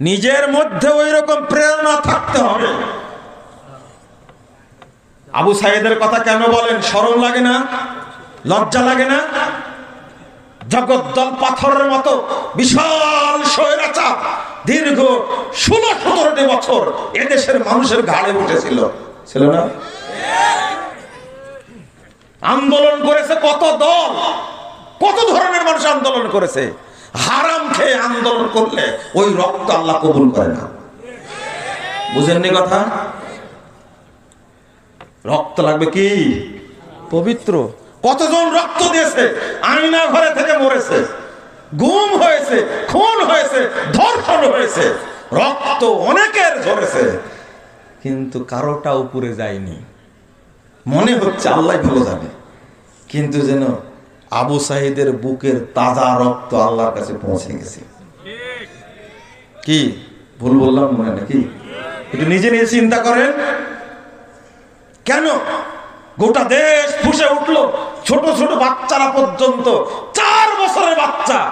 নিজের মধ্যে ওই রকম প্রেরণা থাকতে হবে। আবু সাহেদের কথা কেন বলেন? শরম লাগে না? লজ্জা লাগে না? জগদ্দল পাথরের মতো বিশাল স্বৈরাচার দীর্ঘ ষোলো সতেরোটি বছর এদেশের মানুষের ঘাড়ে উঠেছিল। ছিল না? আন্দোলন করেছে কত দল? কত ধরনের মানুষ আন্দোলন করেছে? খেয়ে আন্দোলন করলে ওই রক্ত আল্লাহ কবুল করে না। বুঝেননি কথা? রক্ত লাগবে কি? পবিত্র। কতজন রক্ত দিয়েছে? আয়না ঘরে থেকে মরেছে। গুম হয়েছে খুন হয়েছে ধর্ষণ হয়েছে। রক্ত অনেকের ঝরেছে। কিন্তু কারোটা উপরে যায়নি। মনে হচ্ছে আল্লাহ ভালো জানে। কিন্তু যেন আবু সাহিদের বুকের তাজা রক্ত আল্লাহর কাছে পৌঁছে গেছে। কি? ভুল বললাম মনে নাকি একটু নিজে নিজে চিন্তা করেন। কেন? গোটা দেশ ফুসে উঠল, ছোট ছোট বাচ্চারা পর্যন্ত, চার বছরের বাচ্চা।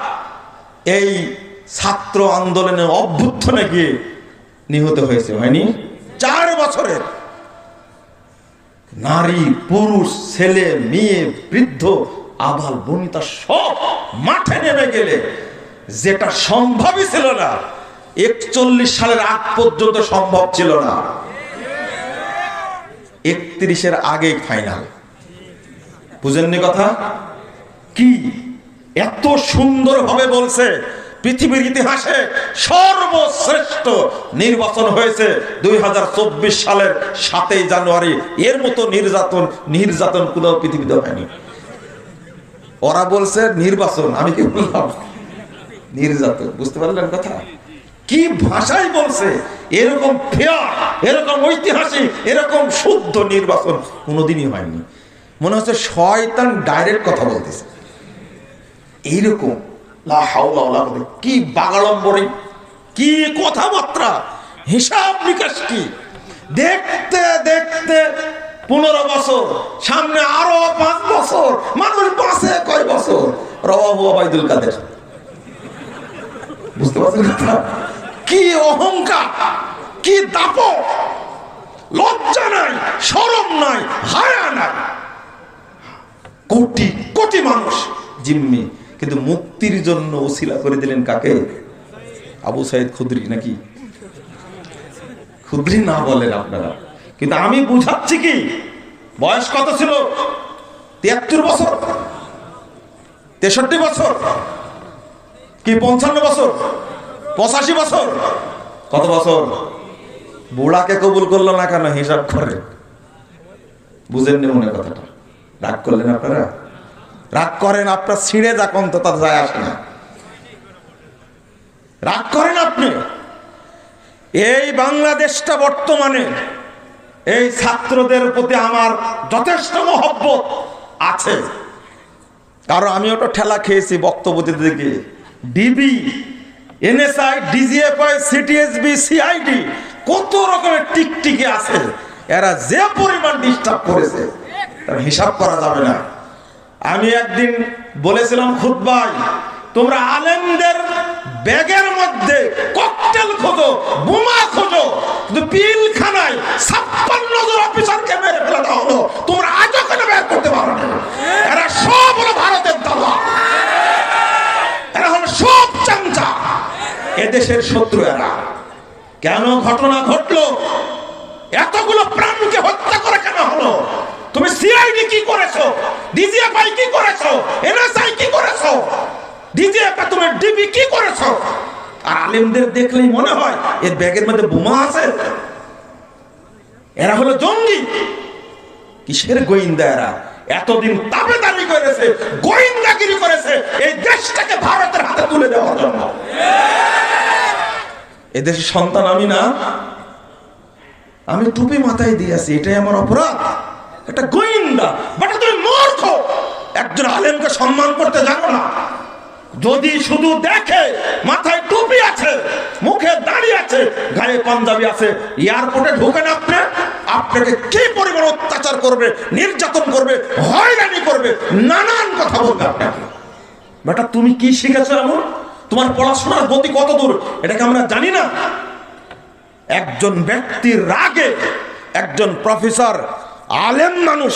এই ছাত্র আন্দোলনে অভ্যুত্থানে গিয়ে নিহত হয়েছে, হয়নি? চার বছরের। নারী, পুরুষ, ছেলে, মেয়ে, বৃদ্ধ আবাল বনিতা সব মাঠে নেমে গেলে। যেটা সম্ভবই ছিল না, একচল্লিশ সালের আগ পর্যন্ত সম্ভব ছিল না। একত্রিশের আগে ফাইনাল বুঝেননি কথা? কি এত সুন্দর ভাবে বলছে, পৃথিবীর ইতিহাসে সর্বশ্রেষ্ঠ নির্বাচন হয়েছে দুই হাজার চব্বিশ সালের সাতই জানুয়ারি। এর মতো নির্যাতন নির্যাতন কোনো পৃথিবীতে হয়নি। ওরা বলছে নির্বাচন, আমি কি বললাম? নির্যাতন, বুঝতে পারলেন কথা? কি ভাষায় বলছে? এরকম এরকম ঐতিহাসিক, এরকম শুদ্ধ নির্বাচন কোনোদিনই হয়নি। মনে হচ্ছে শয়তান ডাইরেক্ট কথা বলতেছে। এইরকম। কি বাগাড়ম্বরে, কি কথাবার্তা, হিসাব নিকাশ কি? দেখতে দেখতে পনেরো বছর, সামনে আরও পাঁচ বছর, মানুষ বাঁচে কয় বছর? রবাবু আবাইদুল কাদের। বুঝতে পারছেন কথা? কি অহংকার, কি দাপট। লজ্জা নাই, শরম নাই, হায়া নাই। কোটি কোটি মানুষ জিম্মি। কিন্তু মুক্তির জন্য ওসিলা করে দিলেন কাকে? আবু সাইদ খুদ্রি নাকি? খুদ্রি না বলেন আপনারা। কিন্তু আমি বুঝাচ্ছি কি? বয়স কত ছিল? তিয়াত্তর বছর? তেষট্টি বছর? কি পঞ্চান্ন বছর? পঁচাশি বছর? কত বছর? বুড়াকে কবুল করল না কেন? হিসাব করে। বুঝেননি মনে কথাটা। রাগ করলেন আপনারা? রাগ করেন আপনার ছিঁড়ে যাক অন্তত যায় আসে না। রাগ করেন আপনি? এই বাংলাদেশটা বর্তমানে এই ছাত্রদের প্রতি আমার যথেষ্ট মহব্বত আছে। কারণ আমি ওটা ঠেলা খেয়েছি বক্তব্য দিতে গিয়ে। DB, NSI, DGFI, CTSB, CID, কত রকমের টিকটিকি আছে। এরা যে পরিমাণ ডিস্টার্ব করেছে, তার হিসাব করা যাবে না। আমি একদিন বলেছিলাম খুদ্াই তোমরা আলেমদের ব্যাগের মধ্যে ককটেল খোঁজো, বোমা খোঁজো, কিন্তু পিলখানায় ছাপ্পান্ন জন অফিসারকে মেরে ফেলে দেওয়া হলো। তোমরা আজও কেন বের করতে পারো না? এরা সব হলো ভারতের দালা এরা হলো সব এদেশের শত্রু এরা। কেন ঘটনা ঘটলো? এতগুলো প্রাণকে হত্যা করে কেন হলো? তুমি সিআইডি কি করেছ? ডিজিএফআই কি করেছ? এনএসআই কি করেছ? ডিজিএফআই, তুমি ডিবি কি করেছ? আর আলেমদের দেখলেই মনে হয় এর ব্যাগের মধ্যে বোমা আছে। এরা হলো জঙ্গি। কিসের গোয়েন্দা এরা? এতদিন তাবেদারি করেছে, গোয়েন্দাগিরি করেছে, এই দেশটাকে ভারতের হাতে তুলে দেওয়ার জন্য। এদেশের সন্তান আমি না। আমি টুপি মাথায় দিয়েছি এটাই আমার অপরাধ। একটা গোয়েন্দা, বাট তুমি মূর্খ। একজন আলেমকে সম্মান করতে জানো না। যদি শুধু দেখে মাথায় টুপি আছে, মুখে দাঁড়িয়ে আছে, গায়ে পাঞ্জাবি আছে, এয়ারপোর্টে ঢুকেন আপনি? আপনাকে কি পরিমাণ অত্যাচার করবে, নির্যাতন করবে, হয়রানি করবে? নানান কথা বলবে আপনাকে। বেটা, তুমি কি শিখেছো এমন? তোমার পড়াশোনার গতি কত দূর? এটাকে আমরা জানি না। একজন ব্যক্তির রাগে একজন প্রফেসর আলেম মানুষ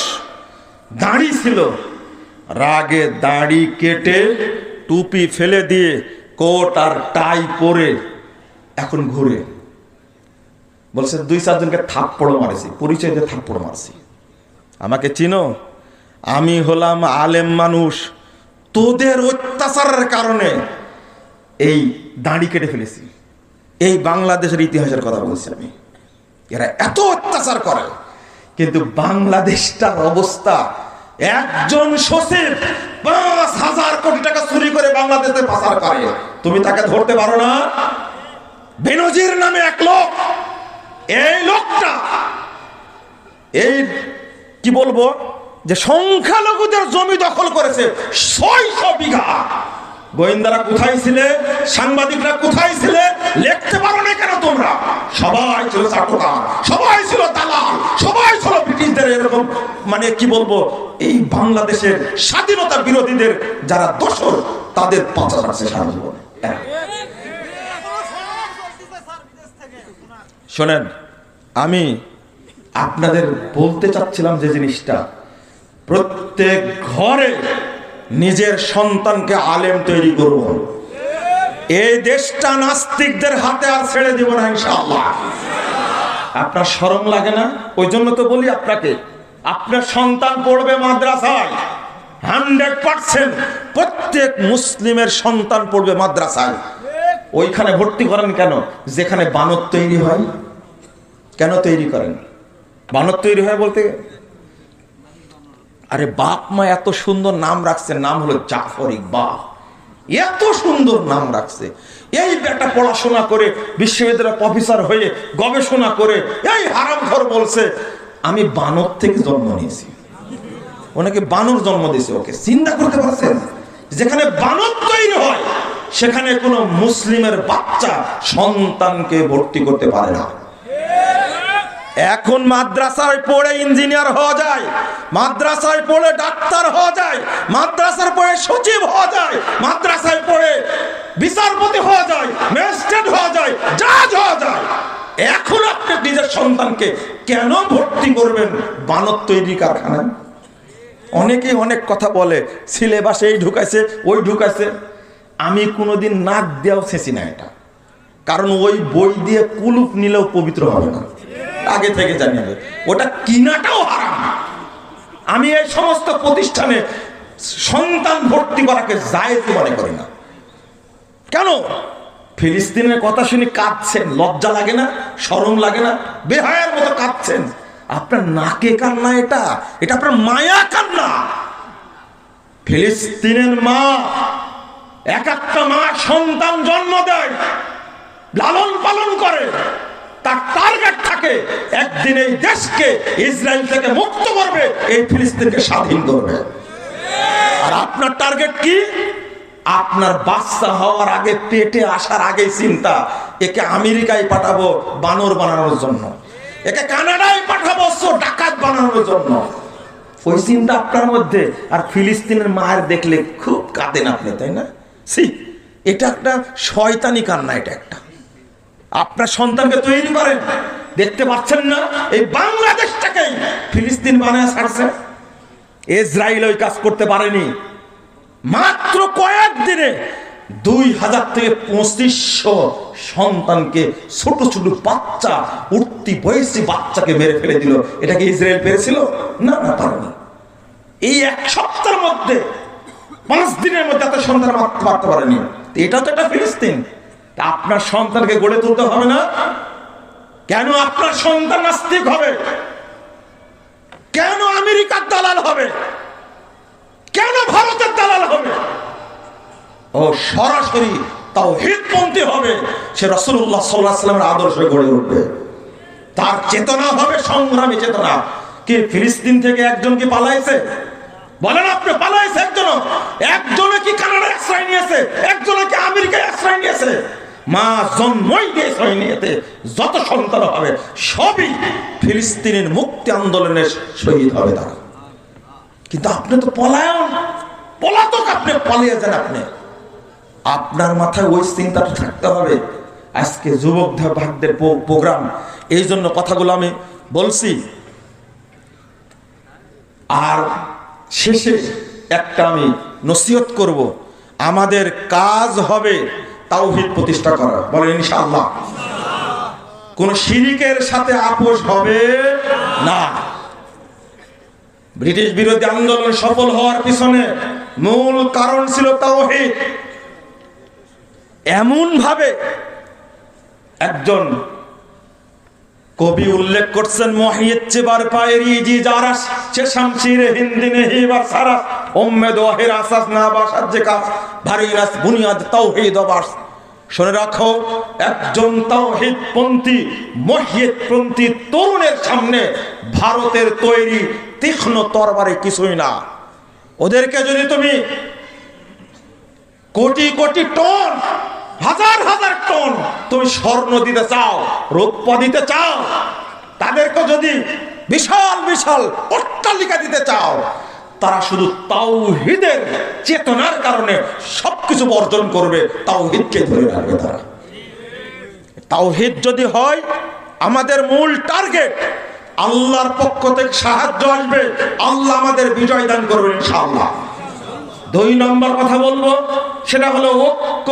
দাড়ি ছিল। রাগে দাড়ি কেটে টুপি ফেলে দিয়ে কোট আর টাই পরে এখন ঘুরে। বলছে, দুই চারজনকে থাপ্পড় মারেছি, পরিচয় দিয়ে থাপ্পড় মারছি। আমাকে চিনো, আমি হলাম আলেম মানুষ। তোদের অত্যাচারের কারণে এই দাঁড়ি কেটে ফেলেছি। এই বাংলাদেশের ইতিহাসের কথা বলছি আমি। এরা এত অত্যাচার করে, কিন্তু বাংলাদেশটার অবস্থা একজন সচিব পাঁচ হাজার কোটি টাকা চুরি করে বাংলাদেশে পাচার করে। তুমি তাকে ধরতে পারো না? বেনজির নামে এক লোক। এই লোকটা এই কি বলব? যে সংখ্যালঘুদের জমি দখল করেছে ছয়শো বিঘা। গোয়েন্দারা কোথায় ছিলে? সাংবাদিকরা কোথায় ছিলে? লিখতে পারো না কেন তোমরা? সবাই ছিল চাটুকার সবাই ছিল দালাল, সবাই ছিল ব্রিটিশদের এরকম মানে কি বলব, এই বাংলাদেশের স্বাধীনতা বিরোধীদের যারা দোষর, তাদের পাঁচা হ্যাঁ। শোনেন, আমি আপনাদের বলতে চাচ্ছিলাম যে জিনিসটা, প্রত্যেক ঘরে নিজের সন্তানকে আলেম তৈরি করব এই দেশটা নাস্তিকদের হাতে আর ছেড়ে দিব না, ইনশাআল্লাহ। আপনার শরম লাগে না? ওই জন্য তো বলি আপনাকে, আপনার সন্তান পড়বে মাদ্রাসায়। হান্ড্রেড পার্সেন্ট প্রত্যেক মুসলিমের সন্তান পড়বে মাদ্রাসায়। ওইখানে ভর্তি করেন কেন? যেখানে বানর তৈরি হয়। কেন তৈরি করেন? বানর তৈরি হয় বলতে আরে বাপ মা এত সুন্দর নাম রাখছে, নাম হলো জাফর ইকবাল। এত সুন্দর নাম রাখছে। এই বেটা পড়াশোনা করে বিশ্ববিদ্যালয় প্রফেসর হয়ে গবেষণা করে এই হারামখর বলছে, আমি বানর থেকে জন্ম নিয়েছি। ওনাকে বানর জন্ম দিয়েছে ওকে। চিন্তা করতে পারছেন? যেখানে বানর তৈরি হয়, সেখানে কোনো মুসলিমের বাচ্চা সন্তানকে ভর্তি করতে পারে না। এখন মাদ্রাসায় পড়ে ইঞ্জিনিয়ার হওয়া যায়, মাদ্রাসায় পড়ে ডাক্তার হওয়া যায়, মাদ্রাসার পড়ে সচিব হওয়া যায়, মাদ্রাসায় পড়ে বিচারপতি হওয়া যায়, ম্যাজিস্ট্রেট হওয়া যায়, জাজ হওয়া যায়। এখন আপনি নিজের সন্তানকে কেন ভর্তি করবেন? বানর তৈরি কারখানায়। অনেকেই অনেক কথা বলে, সিলেবাসে এই ঢুকাইছে, ওই ঢুকাইছে। আমি কোনোদিন নাক দেওয়াও ছেঁচি না এটা। কারণ ওই বই দিয়ে কুলুপ নিলেও পবিত্র হবে না। আগে থেকে জানি আমি ওটা কিনাটাও হারাম। আমি এই সমস্ত প্রতিষ্ঠানে সন্তান ভর্তি করাকে জায়েজ মনে করি না। কেন? ফিলিস্তিনের কথা শুনে কাঁদছেন, লজ্জা লাগে না শরম লাগে না, বেহায়ের মতো কাঁদছেন। আপনার নাকে কান্না এটা এটা আপনার মায়া কান্না। ফিলিস্তিনের মা, এক একটা মা সন্তান জন্ম দেয়, লালন পালন করে। থাকে একদিন এই দেশকে ইসরায়েল থেকে মুক্ত করবে, এই ফিলিস্তিনকে স্বাধীন করবে। আর আপনার টার্গেট কি? আপনার বাচ্চা হওয়ার আগে, পেটে আসার আগে চিন্তা, একে আমেরিকায় পাঠাবো বানর বানানোর জন্য। একে কানাডায় পাঠাবো ডাকাত বানানোর জন্য। ওই চিন্তা আপনার মধ্যে, আর ফিলিস্তিনের মায়ের দেখলে খুব কাঁদেন আপনি, তাই না? সি এটা একটা শয়তানি কান্না, এটা একটা। আপনার সন্তানকে তৈরি করেন। দেখতে পাচ্ছেন না? এই বাংলাদেশটাকেই ফিলিস্তিন বানায় ছাড়ছে। ইসরায়েল ওই কাজ করতে পারেনি। মাত্র কয়েকদিনে দুই হাজার থেকে পঁচিশশো সন্তানকে ছোট ছোট বাচ্চা, উঠতি বয়সী বাচ্চাকে মেরে ফেলে দিল। এটা কি ইসরায়েল পেরেছিল? না না, পারেনি। এই এক সপ্তাহের মধ্যে, পাঁচ দিনের মধ্যে এত সন্তান মারতে পারতে পারেনি। এটা তো একটা ফিলিস্তিন। আপনার সন্তানকে গড়ে তুলতে হবে না? কেন আপনার সন্তান নাস্তিক হবে? কেন আমেরিকার দালাল হবে? কেন ভারতের দালাল হবে? ও সরাসরি তাও হিতপন্থী হবে, সে রসুল্লাহ সাল্লাহ সাল্লামের আদর্শে গড়ে উঠবে। তার চেতনা হবে সংগ্রামী চেতনা। কি ফিলিস্তিন থেকে একজন কি পালাইছে? বলেন আপনি, পালাইছে একজন একজনে কি কানাডায় আশ্রয় নিয়েছে? একজনে কি আমেরিকায় আশ্রয় নিয়েছে? মা জন্মই দিয়েছে ওই নিয়েতে যত সন্তান হবে, সবই ফিলিস্তিনের মুক্তি আন্দোলনের শহীদ হবে তারা। কিন্তু আপনি তো পলায়ন। পলাতক আপনি, পালিয়ে যান আপনি। আপনার মাথায় ওই চিন্তাটা থাকতে হবে। আজকে যুবক ভাগদের প্রোগ্রাম। এই জন্য কথাগুলো আমি বলছি। আর শেষে একটা আমি নসিহত করব। আমাদের কাজ হবে তাওহিদ প্রতিষ্ঠা করা। বলেন ইনশাআল্লাহ। কোন শিরিকের সাথে আপোষ হবে না। ব্রিটিশ বিরোধী আন্দোলন সফল হওয়ার পিছনে মূল কারণ ছিল তাওহিদ। এমন ভাবে একজন কবি উল্লেখ করছেন মহিয়ত চেবার পায়েরি জারাস সে শামশিরে হিন্দি নেহি বার সারাস উম্মেদ ওয়াহির আসাস না বাসার যে কাজ, ভারী নাস বুনিয়াদ, তাওহীদ বাস। শুনে রাখো, একজন তাওহীদ পন্থী মহিয়ত পন্থী তরুণের সামনে ভারতের তৈরি তীক্ষ্ণ তরবারে কিছুই না। ওদেরকে যদি তুমি কোটি কোটি টন হাজার হাজার টন তুমি স্বর্ণ দিতে চাও, রৌপ্য দিতে চাও, তাদেরকে যদি বিশাল বিশাল অট্টালিকা দিতে চাও, তারা শুধু তাওহিদের চেতনার কারণে সবকিছু বর্জন করবে, তাওহিদকে ধরে রাখবে তারা। তাওহিদ যদি হয়, আমাদের মূল টার্গেট, আল্লাহর পক্ষ থেকে সাহায্য আসবে, আল্লাহ আমাদের বিজয় দান করবেন ইনশাআল্লাহ। দুই নম্বর কথা বলব, সেটা হলো ঐক্য